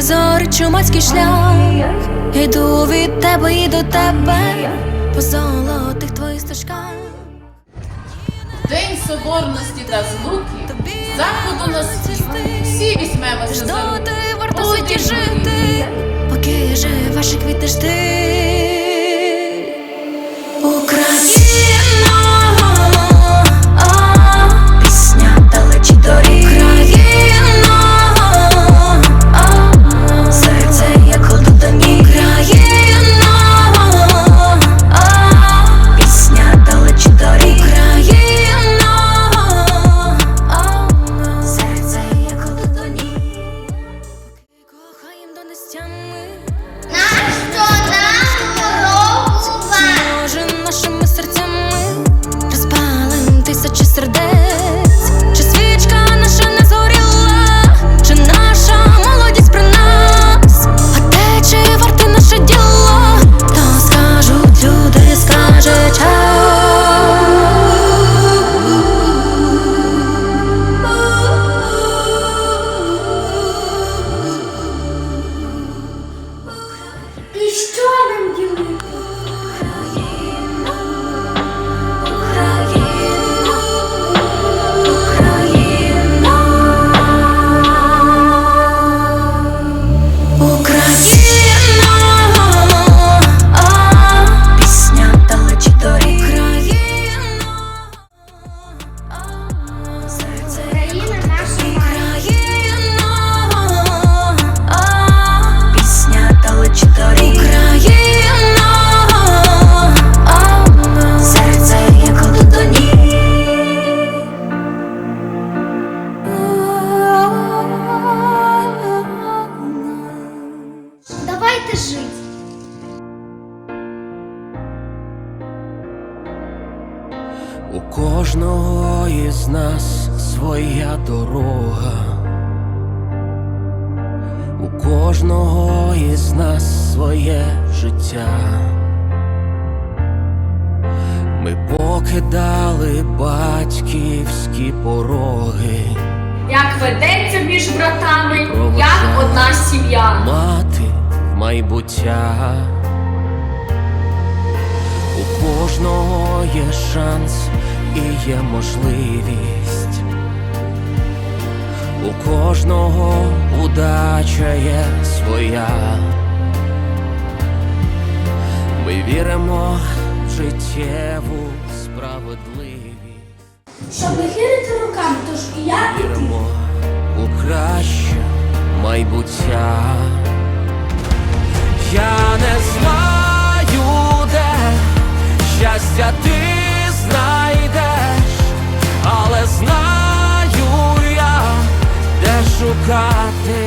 Зори, чумацький шлях. Йду від тебе і до тебе по золотих твоїх стежках. День соборності та злуки, заходу на світ, всі візьмемося за руки. Ждати варто жити, поки живе ще квітнеш ти. Своя дорога, у кожного із нас своє життя. Ми покидали батьківські пороги, Як ведеться між братами, як одна сім'я. мати в майбуття. У кожного є шанс і є можливість. У кожного удача є своя. Ми віримо в життєву справедливість. Щоб не хирити руками, тож і я і ти. Шукати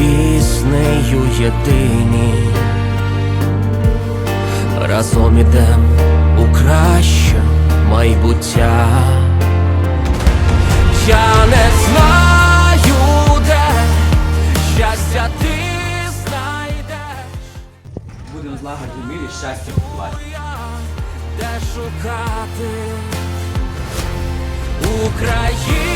піснею єдині. Разом ідем у краще майбуття. Я не знаю, де щастя ти знайдеш. Будемо злагоді в мирі щастя купувати. де шукати Україна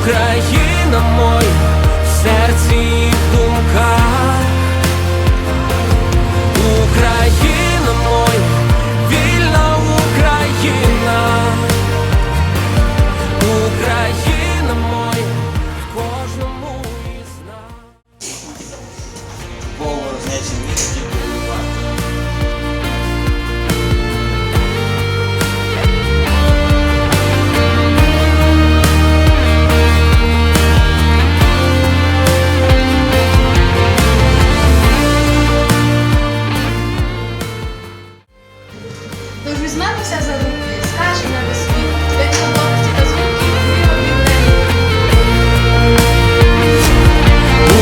Україна моя в серці і думках, Візьмемося за руки, скажемо на світ, на лопці та звуки ми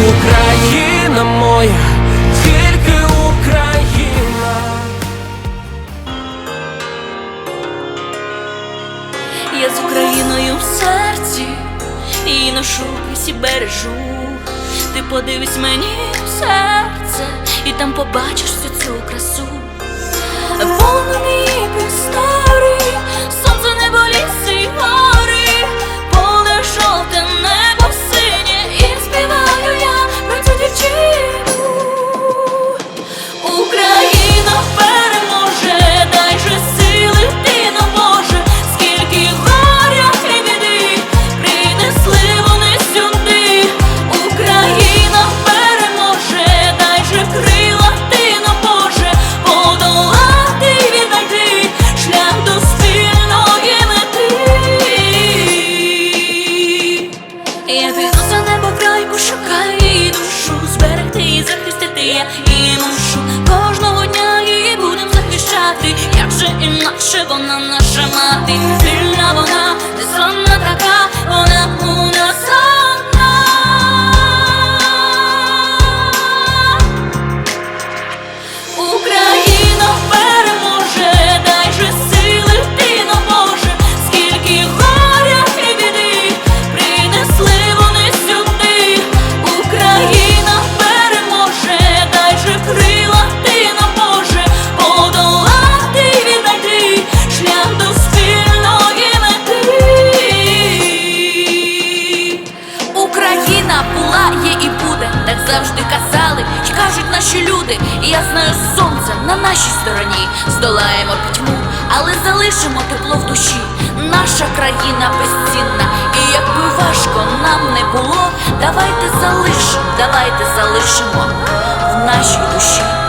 Україна моя, тільки Україна. Я з Україною в серці і ношу і бережу. Ти подивись мені в серце, і там побачиш всю цю красу. нам на ясне сонце на нашій стороні здолаємо пітьму, але залишимо тепло в душі. Наша країна безцінна, і якби важко нам не було, давайте залишимо, давайте залишимо в нашій душі.